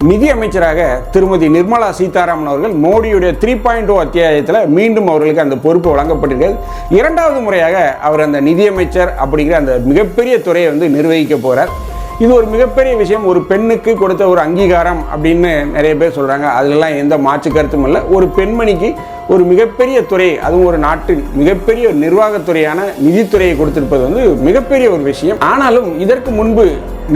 நிதி அமைச்சராக திருமதி நிர்மலா சீதாராமன் அவர்கள் மோடியுடைய த்ரீ பாயிண்ட் ஓ oh அத்தியாயத்தில் மீண்டும் அவர்களுக்கு அந்த பொறுப்பு வழங்கப்பட்டிருக்கிறது. இரண்டாவது முறையாக அவர் அந்த நிதியமைச்சர் அப்படிங்கிற அந்த மிகப்பெரிய துறையை வந்து நிர்வகிக்க போகிறார் இது ஒரு மிகப்பெரிய விஷயம். ஒரு பெண்ணுக்கு கொடுத்த ஒரு அங்கீகாரம் அப்படின்னு நிறைய பேர் சொல்கிறாங்க அதுலலாம் எந்த மாற்று கருத்தும் இல்லை. ஒரு பெண்மணிக்கு ஒரு மிகப்பெரிய துறை அதுவும் ஒரு நாட்டின் மிகப்பெரிய ஒரு நிர்வாகத்துறையான நிதித்துறையை கொடுத்திருப்பது வந்து மிகப்பெரிய ஒரு விஷயம். ஆனாலும் இதற்கு முன்பு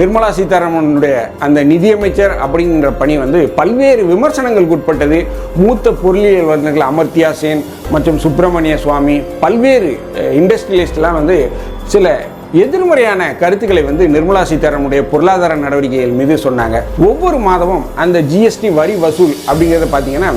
நிர்மலா சீதாராமனுடைய அந்த நிதியமைச்சர் அப்படிங்கிற பணி வந்து பல்வேறு விமர்சனங்களுக்கு உட்பட்டது. மூத்த பொருளியல் வல்லுநர்கள் அமர்த்தியா சென் மற்றும் சுப்பிரமணிய சுவாமி பல்வேறு இண்டஸ்ட்ரியலிஸ்ட்லாம் வந்து சில எதிர்மறையான கருத்துக்களை வந்து நிர்மலா சீதாராமனுடைய பொருளாதார நடவடிக்கைகள் மீது சொன்னாங்க. ஒவ்வொரு மாதமும் அந்த ஜிஎஸ்டி வரி வசூல் அப்படிங்கிறத பார்த்தீங்கன்னா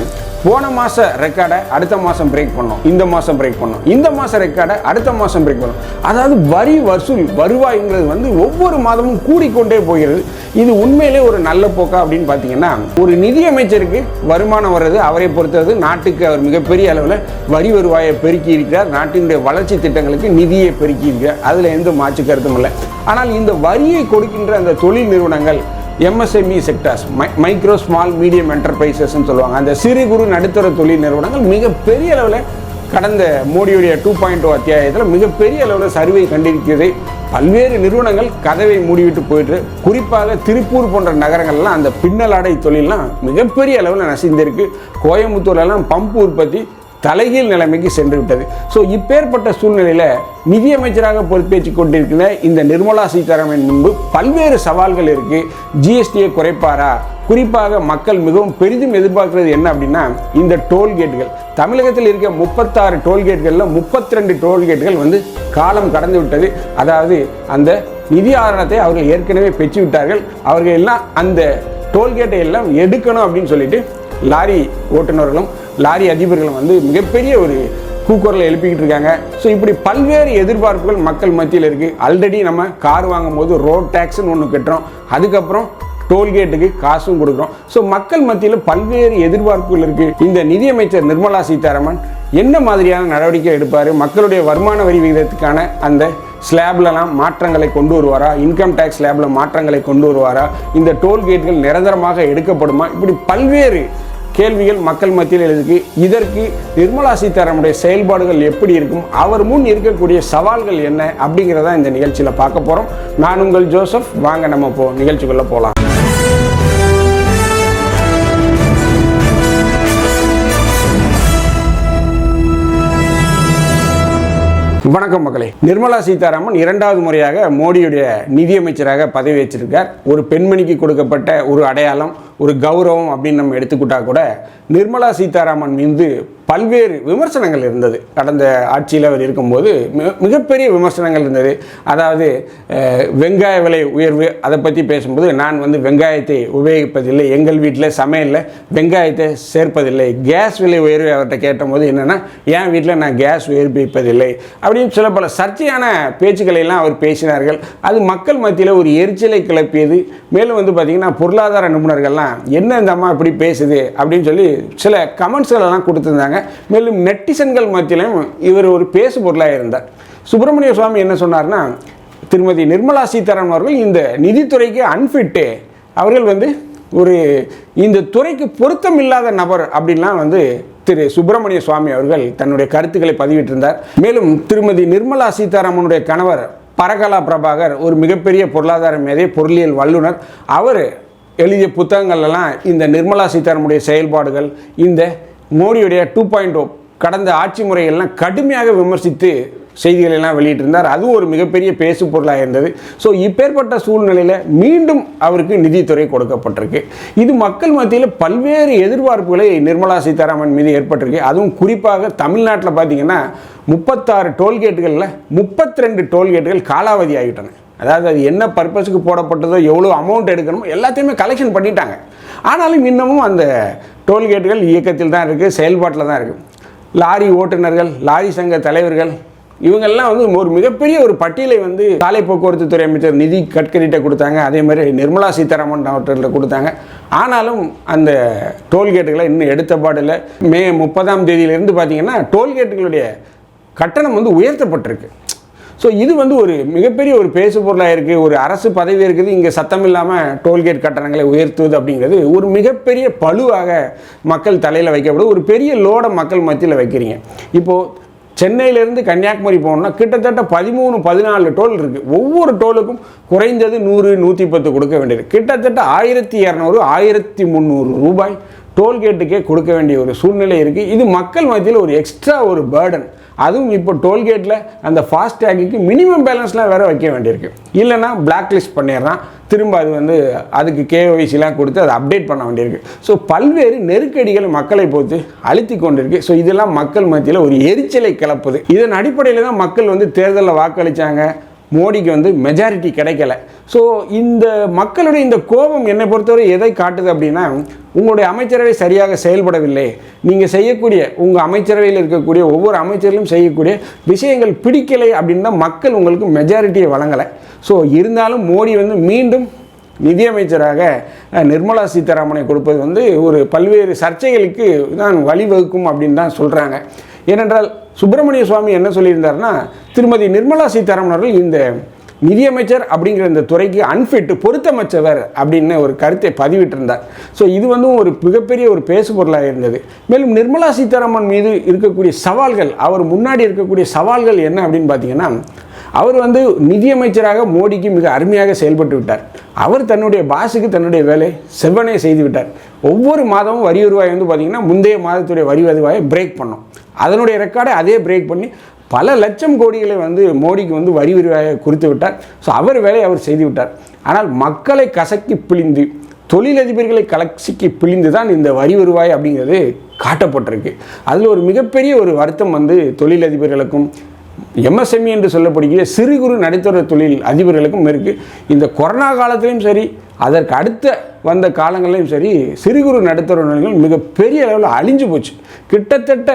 போன மாச ரெக்கார்டை அடுத்த மாசம் பிரேக் பண்ணோம். இந்த மாசம் பிரேக் பண்ணோம். இந்த மாச ரெக்கார்டை அடுத்த மாசம் பிரேக் பண்ணோம். அதாவது வரி வசூல் வருவாய்ங்கிறது வந்து ஒவ்வொரு மாதமும் கூடிக்கொண்டே போகிறது. இது உண்மையிலே ஒரு நல்ல போக்கா அப்படின்னு பார்த்தீங்கன்னா ஒரு நிதியமைச்சருக்கு வருமானம் வர்றது அவரை பொறுத்தது நாட்டுக்கு அவர் மிகப்பெரிய அளவில் வரி வருவாயை பெருக்கி இருக்கிறார். நாட்டினுடைய வளர்ச்சி திட்டங்களுக்கு நிதியை பெருக்கி இருக்கிறார். அதில் எந்த மாற்று கருத்தும் இல்லை. ஆனால் இந்த வரியை கொடுக்கின்ற அந்த தொழில் நிறுவனங்கள் MSME sectors micro small medium என்டர்பிரைசஸ்ன்னு சொல்லுவாங்க. அந்த சிறு குறு நடுத்தர தொழில் நிறுவனங்கள் மிகப்பெரிய அளவில் கடந்த மோடியுடைய டூ பாயிண்ட் டூ oh அத்தியாயத்தில் மிகப்பெரிய அளவில் சர்வே கண்டிருக்கிறது. பல்வேறு நிறுவனங்கள் கதவை மூடிவிட்டு போயிட்டு குறிப்பாக திருப்பூர் போன்ற நகரங்கள்லாம் அந்த பின்னலாடை தொழிலெலாம் மிகப்பெரிய அளவில் நசிந்திருக்கு. கோயம்புத்தூர்லலாம் பம்பு உற்பத்தி தலைகீழ் நிலைமைக்கு சென்று விட்டது. ஸோ இப்பேற்பட்ட சூழ்நிலையில் நிதியமைச்சராக பொறுப்பேற்றுக் கொண்டிருக்கிற இந்த நிர்மலா சீதாராமன் முன்பு பல்வேறு சவால்கள் இருக்கு. ஜிஎஸ்டியை குறைப்பாரா? குறிப்பாக மக்கள் மிகவும் பெரிதும் எதிர்பார்க்கிறது என்ன அப்படின்னா இந்த டோல்கேட்டுகள் தமிழகத்தில் இருக்க முப்பத்தாறு டோல்கேட்டுகளில் முப்பத்தி ரெண்டு டோல்கேட்டுகள் வந்து காலம் கடந்து விட்டது. அதாவது அந்த நிதி ஆதாரத்தை அவர்கள் ஏற்கனவே பெற்று விட்டார்கள். அவர்கள் எல்லாம் அந்த டோல்கேட்டை எல்லாம் எடுக்கணும் அப்படின்னு சொல்லிட்டு லாரி ஓட்டுநர்களும் லாரி அதிபர்கள் வந்து மிகப்பெரிய ஒரு கூக்குரலை எழுப்பிக்கிட்டு இருக்காங்க. ஸோ இப்படி பல்வேறு எதிர்பார்ப்புகள் மக்கள் மத்தியில் இருக்குது ஆல்ரெடி நம்ம கார் வாங்கும் போது ரோட் டேக்ஸ்னு ஒன்று கட்டுறோம். அதுக்கப்புறம் டோல்கேட்டுக்கு காசும் கொடுக்குறோம். ஸோ மக்கள் மத்தியில் பல்வேறு எதிர்பார்ப்புகள் இருக்குது இந்த நிதியமைச்சர் நிர்மலா சீதாராமன் என்ன மாதிரியான நடவடிக்கை எடுப்பார்? மக்களுடைய வருமான வரி விகிதத்துக்கான அந்த ஸ்லாப்லலாம் மாற்றங்களை கொண்டு வருவாரா? இன்கம் டேக்ஸ் ஸ்லாப்ல மாற்றங்களை கொண்டு வருவாரா? இந்த டோல்கேட்கள் நிரந்தரமாக எடுக்கப்படுமா? இப்படி பல்வேறு கேள்விகள் மக்கள் மத்தியில் இருக்கு இதற்கு நிர்மலா சீதாராமனுடைய செயல்பாடுகள் எப்படி இருக்கும் அவர் முன் இருக்கக்கூடிய சவால்கள் என்ன அப்படிங்கிறத இந்த நிகழ்ச்சியில் பார்க்க போகிறோம் நான் உங்கள் ஜோசப் வாங்க நம்ம போ நிகழ்ச்சிக்குள்ளே போகலாம் வணக்கம் மக்களே. நிர்மலா சீதாராமன் இரண்டாவது முறையாக மோடியுடைய நிதியமைச்சராக பதவி வச்சிருக்கார். ஒரு பெண்மணிக்கு கொடுக்கப்பட்ட ஒரு அடையாளம் ஒரு கௌரவம் அப்படின்னு நம்ம எடுத்துக்கிட்டா கூட நிர்மலா சீதாராமன் மீது பல்வேறு விமர்சனங்கள் இருந்தது. கடந்த ஆட்சியில் அவர் இருக்கும்போது மிக மிகப்பெரிய விமர்சனங்கள் இருந்தது. அதாவது வெங்காய விலை உயர்வு அதை பற்றி பேசும்போது நான் வந்து வெங்காயத்தை உபயோகிப்பதில்லை. எங்கள் வீட்டில் சமையலில் வெங்காயத்தை சேர்ப்பதில்லை. கேஸ் விலை உயர்வு அவர்கிட்ட கேட்டபோது என்னென்னா என் வீட்டில் நான் கேஸ் உயர்ப்பிப்பதில்லை அப்படின்னு சில பல சர்ச்சையான பேச்சுக்களை எல்லாம் அவர் பேசினார்கள். அது மக்கள் மத்தியில் ஒரு எரிச்சலை கிளப்பியது. மேலும் வந்து பார்த்திங்கன்னா பொருளாதார நிபுணர்கள்லாம் என்ன இந்த அம்மா இப்படி பேசுது? அப்படின்னு சொல்லி சில கமெண்ட்ஸ்கள் எல்லாம் மேலும் நெட்டிசன்கள் மத்தியிலும் இவர் ஒரு பேசு பொருளாக இருந்தார். சுப்பிரமணிய சுவாமி என்ன சொன்னார்னா திருமதி நிர்மலா சீதாராமன் அவர்கள் இந்த நிதித்துறைக்கு அன்ஃபிட்டு அவர்கள் வந்து ஒரு இந்த துறைக்கு பொருத்தம் இல்லாத நபர் அப்படின்லாம் வந்து திரு சுப்பிரமணிய சுவாமி அவர்கள் தன்னுடைய கருத்துக்களை பதிவிட்டிருந்தார். மேலும் திருமதி நிர்மலா சீதாராமனுடைய கணவர் பரகலா பிரபாகர் ஒரு மிகப்பெரிய பொருளாதார மேதை பொருளியல் வல்லுனர் அவர் எழுதிய புத்தகங்கள்லாம் இந்த நிர்மலா சீதாராமனுடைய செயல்பாடுகள் இந்த மோடியுடைய டூ பாயிண்ட் ஓ கடந்த ஆட்சி முறையெல்லாம் கடுமையாக விமர்சித்து செய்திகளை எல்லாம் வெளியிட்டிருந்தார். அதுவும் ஒரு மிகப்பெரிய பேசு பொருளாக இருந்தது. ஸோ இப்பேற்பட்ட சூழ்நிலையில் மீண்டும் அவருக்கு நிதித்துறை கொடுக்கப்பட்டிருக்கு. இது மக்கள் மத்தியில் பல்வேறு எதிர்பார்ப்புகளை நிர்மலா சீதாராமன் மீது ஏற்பட்டிருக்கு. அதுவும் குறிப்பாக தமிழ்நாட்டில் பார்த்தீங்கன்னா முப்பத்தாறு டோல்கேட்டுகளில் முப்பத்தி ரெண்டு டோல்கேட்டுகள் காலாவதி ஆகிட்டன அதாவது அது என்ன பர்பஸுக்கு போடப்பட்டதோ எவ்வளோ அமௌண்ட் எடுக்கணுமோ எல்லாத்தையுமே கலெக்ஷன் பண்ணிட்டாங்க. ஆனாலும் இன்னமும் அந்த டோல்கேட்டுகள் இயக்கத்தில் தான் இருக்குது செயல்பாட்டில் தான் இருக்குது லாரி ஓட்டுநர்கள் லாரி சங்க தலைவர்கள் இவங்கெல்லாம் வந்து ஒரு மிகப்பெரிய ஒரு பட்டியலை வந்து சாலை போக்குவரத்து துறை அமைச்சர் நிதி கட்கரிட்ட கொடுத்தாங்க. அதே மாதிரி நிர்மலா சீதாராமன் அவர்கிட்ட கொடுத்தாங்க. ஆனாலும் அந்த டோல்கேட்டுகளை இன்னும் எடுத்த பாடில் மே முப்பதாம் தேதியிலிருந்து பார்த்தீங்கன்னா டோல்கேட்டுகளுடைய கட்டணம் வந்து உயர்த்தப்பட்டிருக்கு. ஸோ இது வந்து ஒரு மிகப்பெரிய ஒரு பேசு பொருளாக இருக்குது ஒரு அரசு பதவி இருக்குது. இங்கே சத்தம் இல்லாமல் டோல்கேட் கட்டணங்களை உயர்த்துவது அப்படிங்கிறது ஒரு மிகப்பெரிய பழுவாக மக்கள் தலையில் வைக்கப்படும் ஒரு பெரிய லோடை மக்கள் மத்தியில் வைக்கிறீங்க. இப்போது சென்னையிலேருந்து கன்னியாகுமரி போகணும்னா கிட்டத்தட்ட பதிமூணு பதினாலு டோல் இருக்குது ஒவ்வொரு டோலுக்கும் குறைந்தது நூறு நூற்றி பத்து கொடுக்க வேண்டியது. கிட்டத்தட்ட ஆயிரத்தி இரநூறு ஆயிரத்தி முந்நூறு ரூபாய் டோல்கேட்டுக்கே கொடுக்க வேண்டிய ஒரு சூழ்நிலை இருக்குது இது மக்கள் மத்தியில் ஒரு எக்ஸ்ட்ரா ஒரு பேர்டன். அதுவும் இப்போ டோல்கேட்டில் அந்த ஃபாஸ்டேகுக்கு மினிமம் பேலன்ஸ்லாம் வேறு வைக்க வேண்டியிருக்கு. இல்லைன்னா பிளாக் லிஸ்ட் பண்ணிடுறான். திரும்ப அது வந்து அதுக்கு கேஒய்சிலாம் கொடுத்து அதை அப்டேட் பண்ண வேண்டியிருக்கு. ஸோ பல்வேறு நெருக்கடிகள் மக்களை பொறுத்து அழுத்தி கொண்டிருக்கு. ஸோ இதெல்லாம் மக்கள் மத்தியில் ஒரு எரிச்சலை கிளப்புது. இதன் அடிப்படையில் தான் மக்கள் வந்து தேர்தலில் வாக்களித்தாங்க மோடிக்கு வந்து மெஜாரிட்டி கிடைக்கல. ஸோ இந்த மக்களுடைய இந்த கோபம் என்னை பொறுத்தவரை எதை காட்டுது அப்படின்னா உங்களுடைய அமைச்சரவை சரியாக செயல்படவில்லை. நீங்கள் செய்யக்கூடிய உங்கள் அமைச்சரவையில் இருக்கக்கூடிய ஒவ்வொரு அமைச்சர்களும் செய்யக்கூடிய விஷயங்கள் பிடிக்கலை அப்படின்னு தான் மக்கள் உங்களுக்கு மெஜாரிட்டியை வழங்கலை. ஸோ இருந்தாலும் மோடி வந்து மீண்டும் நிதியமைச்சராக நிர்மலா சீதாராமனை கொடுப்பது வந்து ஒரு பல்வேறு சர்ச்சைகளுக்கு தான் வழிவகுக்கும் அப்படின்னு தான் சொல்கிறாங்க ஏனென்றால் சுப்பிரமணிய சுவாமி என்ன சொல்லியிருந்தார்னா திருமதி நிர்மலா சீதாராமன் அவர்கள் இந்த நிதியமைச்சர் அப்படிங்கிற இந்த துறைக்கு அன்ஃபிட் பொருத்தமைச்சவர் அப்படின்னு ஒரு கருத்தை பதிவிட்டிருந்தார். ஸோ இது வந்து ஒரு மிகப்பெரிய ஒரு பேசு பொருளாக இருந்தது. மேலும் நிர்மலா சீதாராமன் மீது இருக்கக்கூடிய சவால்கள் அவர் முன்னாடி இருக்கக்கூடிய சவால்கள் என்ன அப்படின்னு பார்த்தீங்கன்னா அவர் வந்து நிதியமைச்சராக மோடிக்கு மிக அருமையாக செயல்பட்டு விட்டார். அவர் தன்னுடைய பாஸுக்கு தன்னுடைய வேலை செவ்வனே செய்து விட்டார். ஒவ்வொரு மாதமும் வரி வருவாய் வந்து பார்த்திங்கன்னா முந்தைய மாதத்துடைய வரி வருவாயை பிரேக் பண்ணோம். அதனுடைய ரெக்கார்டை அதே பிரேக் பண்ணி பல லட்சம் கோடிகளை வந்து மோடிக்கு வந்து வரி வருவாயை குறித்து விட்டார். ஸோ அவர் வேலையை அவர் செய்து விட்டார். ஆனால் மக்களை கசக்கி பிழிந்து தொழிலதிபர்களை கலக்கி பிழிந்து தான் இந்த வரி வருவாய் அப்படிங்கிறது காட்டப்பட்டிருக்கு. அதில் ஒரு மிகப்பெரிய ஒரு வருத்தம் வந்து தொழிலதிபர்களுக்கும் எம்எஸ்எம்இ என்று சொல்லப்படுகிற சிறு குறு நடுத்தர தொழில் அதிபர்களுக்கும் இருக்குது இந்த கொரோனா காலத்திலையும் சரி அதற்கு அடுத்த வந்த காலங்களிலும் சரி சிறு குறு நடுத்தர நிறுவனங்கள் மிகப்பெரிய அளவில் அழிஞ்சு போச்சு. கிட்டத்தட்ட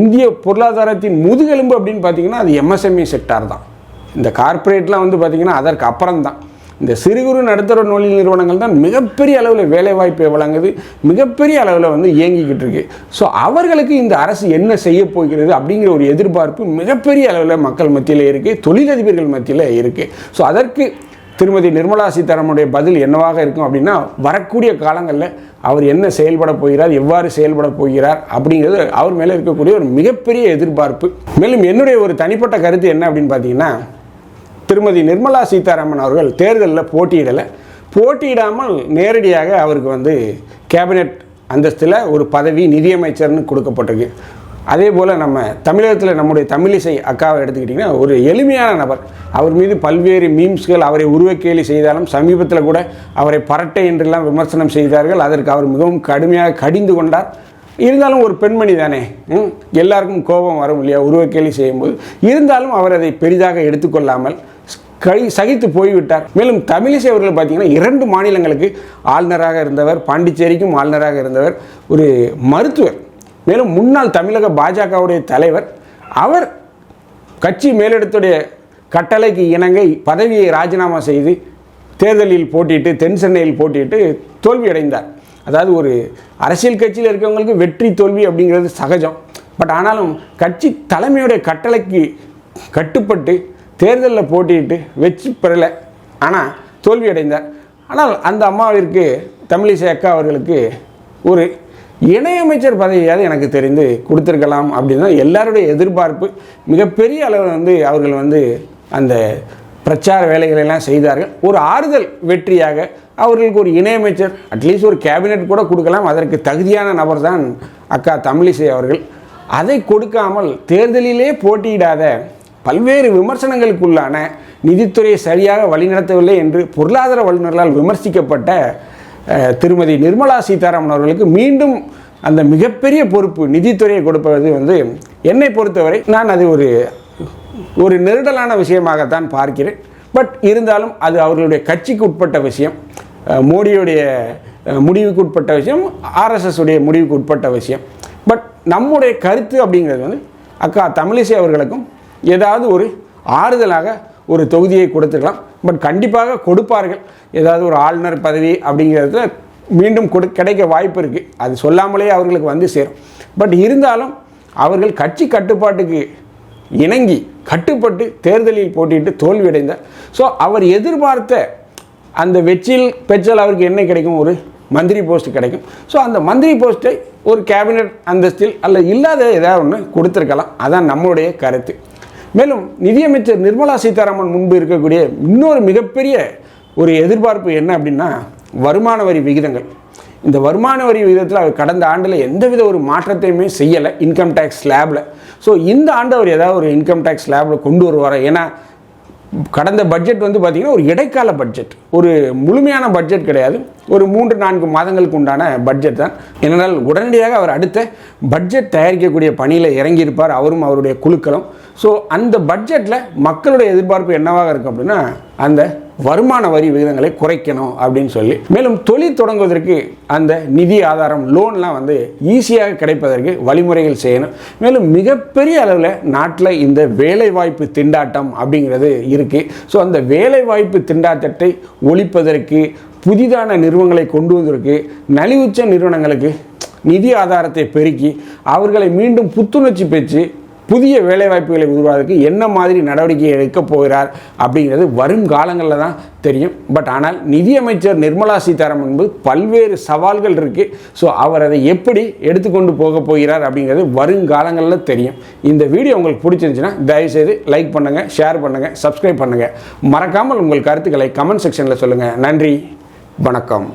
இந்திய பொருளாதாரத்தின் முதுகெலும்பு அப்படின்னு பார்த்தீங்கன்னா அது எம்எஸ்எம்இ செக்டார் தான். இந்த கார்ப்பரேட்லாம் வந்து பார்த்திங்கன்னா அதற்கு அப்புறம் தான் இந்த சிறு குறு நடுத்தர தொழில் நிறுவனங்கள் தான் மிகப்பெரிய அளவில் வேலைவாய்ப்பை வழங்குது மிகப்பெரிய அளவில் வந்து இயங்கிக்கிட்டு இருக்கு. ஸோ அவர்களுக்கு இந்த அரசு என்ன செய்ய போகிறது அப்படிங்கிற ஒரு எதிர்பார்ப்பு மிகப்பெரிய அளவில் மக்கள் மத்தியில் இருக்குது தொழிலதிபர்கள் மத்தியில் இருக்குது ஸோ அதற்கு திருமதி நிர்மலா சீதாராமனுடைய பதில் என்னவாக இருக்கும் அப்படின்னா வரக்கூடிய காலங்களில் அவர் என்ன செயல்பட போகிறார் எவ்வாறு செயல்பட போகிறார் அப்படிங்கிறது அவர் மேலே இருக்கக்கூடிய ஒரு மிகப்பெரிய எதிர்பார்ப்பு. மேலும் என்னுடைய ஒரு தனிப்பட்ட கருத்து என்ன அப்படின்னு பார்த்தீங்கன்னா திருமதி நிர்மலா சீதாராமன் அவர்கள் தேர்தலில் போட்டியிடலை. போட்டியிடாமல் நேரடியாக அவருக்கு வந்து கேபினெட் அந்தஸ்தில் ஒரு பதவி நிதியமைச்சர்னு கொடுக்கப்பட்டிருக்கு. அதே போல் நம்ம தமிழகத்தில் நம்முடைய தமிழிசை அக்காவை எடுத்துக்கிட்டிங்கன்னா ஒரு எளிமையான நபர். அவர் மீது பல்வேறு மீம்ஸ்கள் அவரை உருவக்கேலி செய்தாலும் சமீபத்தில் கூட அவரை பரட்டை என்றெல்லாம் விமர்சனம் செய்தார்கள். அதற்கு அவர் மிகவும் கடுமையாக கடிந்து கொண்டார். இருந்தாலும் ஒரு பெண்மணி தானே ம், எல்லாருக்கும் கோபம் வரும் இல்லையா? உருவக்கேலி செய்யும்போது. இருந்தாலும் அவர் அதை பெரிதாக எடுத்துக்கொள்ளாமல் கை சகித்து போய்விட்டார். மேலும் தமிழிசை அவர்கள் பார்த்தீங்கன்னா இரண்டு மாநிலங்களுக்கு ஆளுநராக இருந்தவர் பாண்டிச்சேரிக்கும் ஆளுநராக இருந்தவர் ஒரு மருத்துவர். மேலும் முன்னாள் தமிழக பாஜகவுடைய தலைவர். அவர் கட்சி மேலிடத்துடைய கட்டளைக்கு இணங்க பதவியை ராஜினாமா செய்து தேர்தலில் போட்டியிட்டு தென் சென்னையில் போட்டியிட்டு தோல்வியடைந்தார். அதாவது ஒரு அரசியல் கட்சியில் இருக்கவங்களுக்கு வெற்றி தோல்வி அப்படிங்கிறது சகஜம். பட் ஆனாலும் கட்சி தலைமையுடைய கட்டளைக்கு கட்டுப்பட்டு தேர்தலில் போட்டியிட்டு வெற்றி பெறலை. ஆனால் தோல்வி அடைந்தார். ஆனால் அந்த அம்மாவிற்கு தமிழிசை அக்கா அவர்களுக்கு ஒரு இணையமைச்சர் பதவியாவது எனக்கு தெரிந்து கொடுத்துருக்கலாம் அப்படின்னு தான் எல்லாருடைய எதிர்பார்ப்பு. மிகப்பெரிய அளவில் வந்து அவர்கள் வந்து அந்த பிரச்சார வேலைகளை எல்லாம் செய்தார்கள். ஒரு ஆறுதல் வெற்றியாக அவர்களுக்கு ஒரு இணையமைச்சர் அட்லீஸ்ட் ஒரு கேபினெட் கூட கொடுக்கலாம். அதற்கு தகுதியான நபர் தான் அக்கா தமிழிசை அவர்கள். அதை கொடுக்காமல் தேர்தலிலே போட்டியிடாத பல்வேறு விமர்சனங்களுக்குள்ளான நிதித்துறையை சரியாக வழிநடத்தவில்லை என்று பொருளாதார வல்லுநர்களால் விமர்சிக்கப்பட்ட திருமதி நிர்மலா சீதாராமன் அவர்களுக்கு மீண்டும் அந்த மிகப்பெரிய பொறுப்பு நிதித்துறையை கொடுப்பது வந்து என்னை பொறுத்தவரை நான் அது ஒரு ஒரு நெருடலான விஷயமாகத்தான் பார்க்கிறேன். பட் இருந்தாலும் அது அவர்களுடைய கட்சிக்கு உட்பட்ட விஷயம். மோடியுடைய முடிவுக்கு உட்பட்ட விஷயம் ஆர்எஸ்எஸ் உடைய முடிவுக்கு உட்பட்ட விஷயம். பட் நம்முடைய கருத்து அப்படிங்கிறது வந்து அக்கா தமிழிசை அவர்களுக்கும் ஏதாவது ஒரு ஆறுதலாக ஒரு தொகுதியை கொடுத்துக்கலாம் பட் கண்டிப்பாக கொடுப்பார்கள். ஏதாவது ஒரு ஆளுநர் பதவி அப்படிங்கிறதுல மீண்டும் கொடு கிடைக்க வாய்ப்பு இருக்குது அது சொல்லாமலே அவர்களுக்கு வந்து சேரும். பட் இருந்தாலும் அவர்கள் கட்சி கட்டுப்பாட்டுக்கு இணங்கி கட்டுப்பட்டு தேர்தலில் போட்டிட்டு தோல்வியடைந்தார். ஸோ அவர் எதிர்பார்த்த அந்த வெற்றியில் பெற்றால் அவருக்கு என்ன கிடைக்கும்? ஒரு மந்திரி போஸ்ட் கிடைக்கும். ஸோ அந்த மந்திரி போஸ்ட்டை ஒரு கேபினட் அந்தஸ்தில் அல்ல இல்லாத ஏதாவது ஒன்று கொடுத்துருக்கலாம். அதான் நம்மளுடைய கருத்து. மேலும் நிதியமைச்சர் நிர்மலா சீதாராமன் முன்பு இருக்கக்கூடிய இன்னொரு மிகப்பெரிய ஒரு எதிர்பார்ப்பு என்ன அப்படின்னா வருமான வரி விகிதங்கள். இந்த வருமான வரி விகிதத்தில் அவர் கடந்த ஆண்டில் எந்தவித ஒரு மாற்றத்தையுமே செய்யலை இன்கம் டேக்ஸ் ஸ்லாபில் ஸோ இந்த ஆண்டு அவர் ஏதாவது ஒரு இன்கம் டேக்ஸ் ஸ்லாபில் கொண்டு வருவார்? ஏன்னா கடந்த பட்ஜெட் வந்து பார்த்திங்கன்னா ஒரு இடைக்கால பட்ஜெட் ஒரு முழுமையான பட்ஜெட் கிடையாது. ஒரு மூன்று நான்கு மாதங்களுக்கு உண்டான பட்ஜெட் தான். ஏனென்றால் உடனடியாக அவர் அடுத்த பட்ஜெட் தயாரிக்கக்கூடிய பணியில் இறங்கியிருப்பார். அவரும் அவருடைய குழுக்களும். ஸோ அந்த பட்ஜெட்டில் மக்களுடைய எதிர்பார்ப்பு என்னவாக இருக்கும் அப்படின்னா அந்த வருமான வரி விகிதங்களை குறைக்கணும் அப்படின்னு சொல்லி. மேலும் தொழில் தொடங்குவதற்கு அந்த நிதி ஆதாரம் லோன்லாம் வந்து ஈஸியாக கிடைப்பதற்கு வழிமுறைகள் செய்யணும். மேலும் மிகப்பெரிய அளவில் நாட்டில் இந்த வேலைவாய்ப்பு திண்டாட்டம் அப்படிங்கிறது இருக்குது ஸோ அந்த வேலைவாய்ப்பு திண்டாட்டத்தை ஒழிப்பதற்கு புதிதான நிறுவனங்களை கொண்டு வந்திருக்கு நலிவுச்ச நிறுவனங்களுக்கு நிதி ஆதாரத்தை பெருக்கி அவர்களை மீண்டும் புத்துணர்ச்சி பெற்று புதிய வேலைவாய்ப்புகளை உருவாவதற்கு என்ன மாதிரி நடவடிக்கை எடுக்கப் போகிறார் அப்படிங்கிறது வரும் காலங்களில் தான் தெரியும். பட் ஆனால் நிதியமைச்சர் நிர்மலா சீதாராமன் என்பது பல்வேறு சவால்கள் இருக்குது ஸோ அவர் அதை எப்படி எடுத்துக்கொண்டு போக போகிறார் அப்படிங்கிறது வருங்காலங்களில் தெரியும். இந்த வீடியோ உங்களுக்கு பிடிச்சிருந்துச்சுன்னா தயவுசெய்து லைக் பண்ணுங்கள் ஷேர் பண்ணுங்கள் சப்ஸ்கிரைப் பண்ணுங்கள் மறக்காமல் உங்கள் கருத்துக்களை கமெண்ட் செக்ஷனில் சொல்லுங்கள் நன்றி வணக்கம்.